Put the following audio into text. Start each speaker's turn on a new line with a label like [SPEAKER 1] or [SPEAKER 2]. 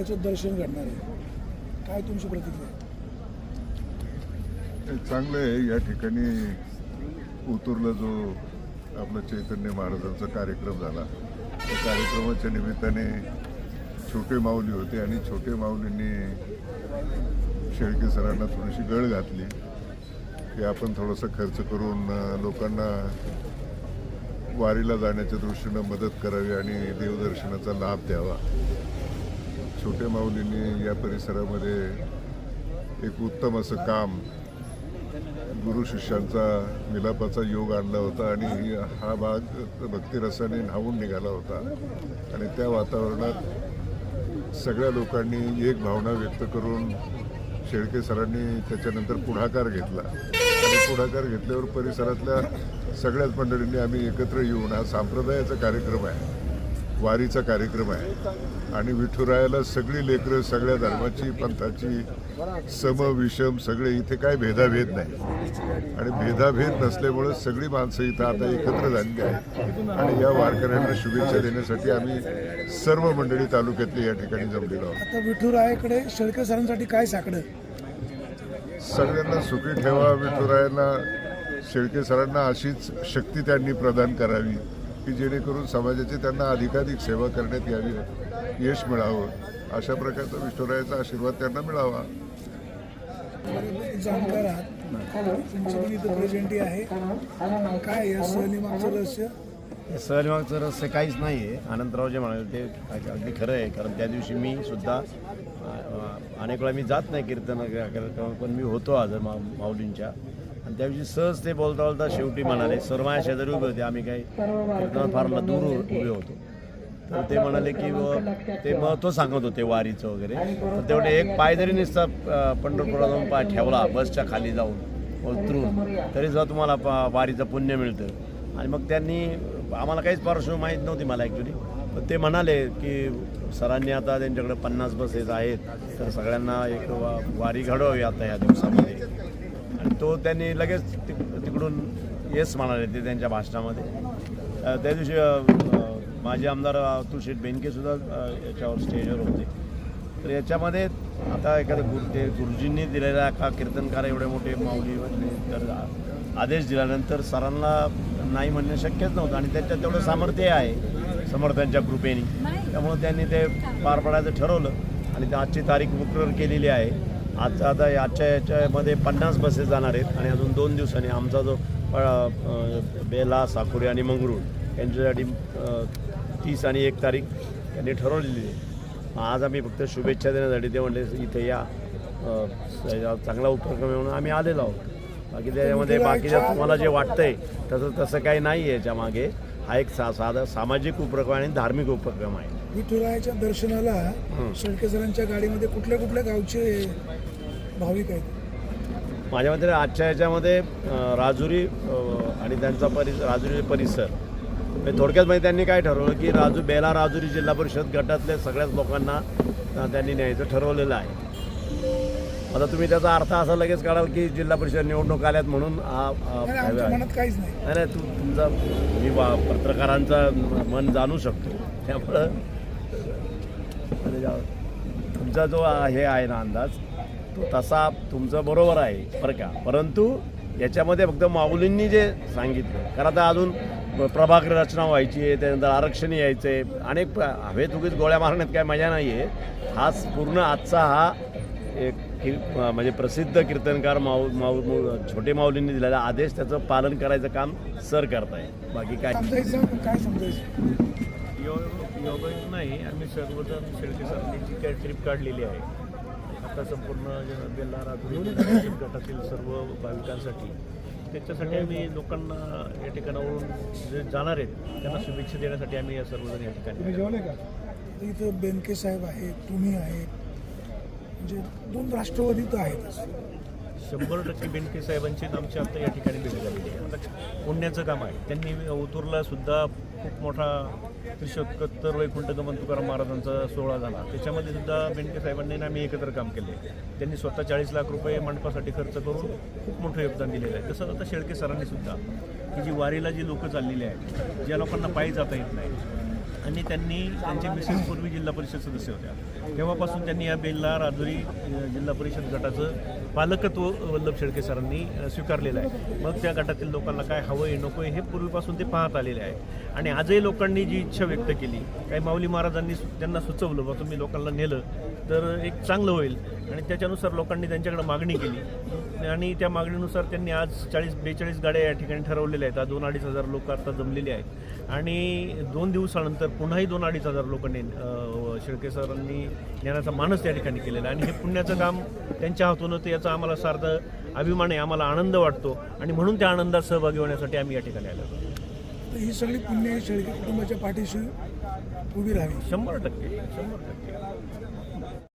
[SPEAKER 1] विठुरायाचं दर्शन घडणार आहे. काय तुमची प्रतिक्रिया
[SPEAKER 2] हे चांगलं आहे. या ठिकाणी उतूरला जो आपला चैतन्य महाराजांचा कार्यक्रम झाला. त्या कार्यक्रमाच्या निमित्ताने छोटे माऊली होते आणि छोटे माऊलींनी शेळके सरांना थोडीशी गळ घातली. की आपण थोडंसं खर्च करून लोकांना वारीला जाण्याच्या दृष्टीनं मदत करावी आणि देवदर्शनाचा लाभ द्यावा. छोटे माऊलींनी या परिसरामध्ये एक उत्तम असं काम गुरु शिष्यांचा मिलापाचा योग आणला होता आणि हा भाग भक्तिरसाने न्हावून निघाला होता. आणि त्या वातावरणात सगळ्या लोकांनी एक भावना व्यक्त करून शेळके सरांनी त्याच्यानंतर पुढाकार घेतला. आणि पुढाकार घेतल्यावर परिसरातल्या सगळ्याच मंडळींनी आम्ही एकत्र येऊन हा संप्रदायाचा कार्यक्रम आहे. वारीचा कार्यक्रम आहे. आणि विठुरायाला सगळी लेकरं सगळ्या धर्माची पंथाची सम विषम सगळे इथे काय भेदाभेद नाही. आणि भेदाभेद नसल्यामुळे सगळी माणसं इथं आता एकत्र झालेली आहेत. आणि या वारकऱ्यांना शुभेच्छा देण्यासाठी आम्ही सर्व मंडळी तालुक्यातली या ठिकाणी जमलेलो आहोत.
[SPEAKER 1] आता विठुरायाकडे शेळके सरांसाठी काय साकडं?
[SPEAKER 2] सगळ्यांना सुखी ठेवा विठुरायांना शेळके सरांना अशीच शक्ती त्यांनी प्रदान करावी. की जेणेकरून समाजाची त्यांना अधिकाधिक सेवा करण्यात यावी यश मिळावं. अशा प्रकारचा विठुरायाचा आशीर्वाद त्यांना मिळावा.
[SPEAKER 1] जाणकार आहात आहे. काय या सहलीमागचं रहस्य?
[SPEAKER 3] सहलीमागचं रहस्य काहीच नाही आहे अनंतराव जे म्हणाले ते अगदी खरं आहे. कारण त्या दिवशी मी सुद्धा अनेक वेळा मी जात नाही कीर्तन पण मी होतो आज मा माऊलींच्या. आणि त्याविषयी सहज ते बोलता बोलता शेवटी म्हणाले सर माझ्या शेजारी उभे होते. आम्ही काही कीर्तन फार दूर उभे होतो. तर ते म्हणाले की ते महत्त्व सांगत होते वारीचं वगैरे. तर तेवढे एक पाय जरी नुसता पंढरपुरात जाऊन पाय ठेवला बसच्या खाली जाऊन उतरून तरी सुद्धा तुम्हाला पा- वारीचं पुण्य मिळतं. आणि मग त्यांनी आम्हाला काहीच पार्श्वभूमी माहीत नव्हती मला ॲक्च्युली पण ते म्हणाले की सरांनी आता त्यांच्याकडे पन्नास बसेस आहेत. तर सगळ्यांना एक वा वारी घडवावी आता या दिवसामध्ये. तो त्यांनी लगेच तिक तिकडून येस म्हणाले ते त्यांच्या भाषणामध्ये. त्या दिवशी माझे माजी आमदार तुळशेठ बेनकेसुद्धा याच्यावर स्टेजवर होते. तर याच्यामध्ये आता एखाद्या गुरु ते गुरुजींनी दिलेल्या का कीर्तनकार एवढे मोठे माऊली तर आदेश दिल्यानंतर सरांना नाही म्हणणं शक्यच नव्हतं आणि त्यांच्यात तेवढं सामर्थ्य आहे समर्थांच्या कृपेने. त्यामुळे त्यांनी ते पार पाडायचं ठरवलं आणि आजची तारीख मुकरर केलेली आहे. आज आता आजच्या याच्यामध्ये पन्नास बसेस जाणार आहेत आणि अजून दोन दिवसांनी आमचा जो बेला साकुरी आणि मंगरूळ यांच्यासाठी तीस आणि एक तारीख त्यांनी ठरवलेली आहे. आज आम्ही फक्त शुभेच्छा देण्यासाठी ते म्हणले इथे या चांगला उपक्रम म्हणून आम्ही आलेलो आहोत. बाकी त्याच्यामध्ये बाकीच्या तुम्हाला जे वाटतंय तसं तसं काही नाही आहे याच्या मागे. हा एक सा साधा सामाजिक उपक्रम आणि धार्मिक उपक्रम आहे.
[SPEAKER 1] विठुरायाच्या दर्शनाला शेळके सरांच्या गाडीमध्ये कुठल्या कुठल्या गावचे भाविक आहेत?
[SPEAKER 3] माझ्या मते आजच्या याच्यामध्ये राजुरी आणि त्यांचा परिसर राजुरी परिसर. म्हणजे थोडक्यात म्हणजे त्यांनी काय ठरवलं की राजू बेला राजुरी जिल्हा परिषद गटातल्या सगळ्याच लोकांना त्यांनी न्यायचं ठरवलेलं आहे. आता तुम्ही त्याचा अर्थ असा लगेच काढाल की जिल्हा परिषद निवडणूक आल्यात म्हणून
[SPEAKER 1] नाही, काहीच
[SPEAKER 3] तुमचा मी पत्रकारांचा मन जाणू शकतो. त्यामुळं तुमचा जो हे आहे ना अंदाज तो तसा तुमचं बरोबर आहे बरं का? परंतु याच्यामध्ये फक्त माऊलींनी जे सांगितलं कारण आता अजून प्रभाग रचना व्हायची आहे त्यानंतर आरक्षण यायचं आहे अनेक प्र- हवेत उगीच गोळ्या मारण्यात काय मजा नाही आहे हाच पूर्ण आजचा हा एक की म्हणजे प्रसिद्ध कीर्तनकार माऊ माऊ माऊ- छोटे माऊलींनी दिलेला आदेश त्याचं पालन करायचं काम सर करताय बाकी काय?
[SPEAKER 1] समजायचं? काय समजायचं?
[SPEAKER 4] योग नाही आम्ही सर्वजण शेळके सरांनी जी काही ट्रिप काढलेली आहे. आता संपूर्ण बेल्ला राजुरी गटातील सर्व भाविकांसाठी. त्याच्यासाठी आम्ही लोकांना या ठिकाणावरून जे जाणार आहेत त्यांना शुभेच्छा देण्यासाठी आम्ही या सर्वजण या ठिकाणी.
[SPEAKER 1] इथं बेनके साहेब आहेत तुम्ही आहेत. म्हणजे दोन राष्ट्रवादी तर आहेतच
[SPEAKER 4] शंभर टक्के बेनके साहेबांची आणि आमची आता या ठिकाणी भेट झालेली आहे. आता पुण्याचं काम आहे. त्यांनी उतूरला सुद्धा खूप मोठा त्रिशोत्तर वैकुंठ गमन तुकाराम महाराजांचा सोहळा झाला. त्याच्यामध्ये सुद्धा बेनके साहेबांनी आम्ही एकत्र काम केले. त्यांनी स्वतः चाळीस लाख रुपये मंडपासाठी खर्च करून खूप मोठं योगदान दिलेलं आहे. तसंच आता शेळके सरांनी सुद्धा की जी वारीला जी लोकं चाललेली आहेत ज्या लोकांना पायी जाता येत नाही आणि त्यांनी त्यांचे मिसेस पूर्वी जिल्हा परिषद सदस्य होत्या. तेव्हापासून त्यांनी या बेलला राजुरी जिल्हा परिषद गटाचं पालकत्व वल्लभ शेळके सरांनी स्वीकारलेलं आहे. मग त्या गटातील लोकांना काय हवं आहे नको आहे हे पूर्वीपासून ते पाहत आलेले आहे. आणि आजही लोकांनी जी इच्छा व्यक्त केली काही माऊली महाराजांनी सु- त्यांना सुचवलं बा तुम्ही लोकांना नेलं तर एक चांगलं होईल. आणि त्याच्यानुसार लोकांनी त्यांच्याकडे मागणी केली. आणि त्या मागणीनुसार त्यांनी आज चाळीस बेचाळीस गाड्या या ठिकाणी ठरवलेल्या आहेत. आज दोन अडीच हजार लोक आता जमलेले आहेत. आणि दोन दिवसानंतर पुन्हाही दोन अडीच हजार लोकांनी शेळके सरांनी नेण्याचा मानस त्या ठिकाणी केलेला आहे. आणि हे पुण्याचं काम त्यांच्या हातून होतं याचा आम्हाला सार्थ अभिमान आहे आम्हाला आनंद वाटतो. आणि म्हणून त्या आनंदात सहभागी होण्यासाठी आम्ही या ठिकाणी आलो.
[SPEAKER 1] तर ही सगळी पुण्य शेळके कुटुंबाच्या पाठीशी उभी राहावी.
[SPEAKER 4] शंभर टक्के शंभर टक्के.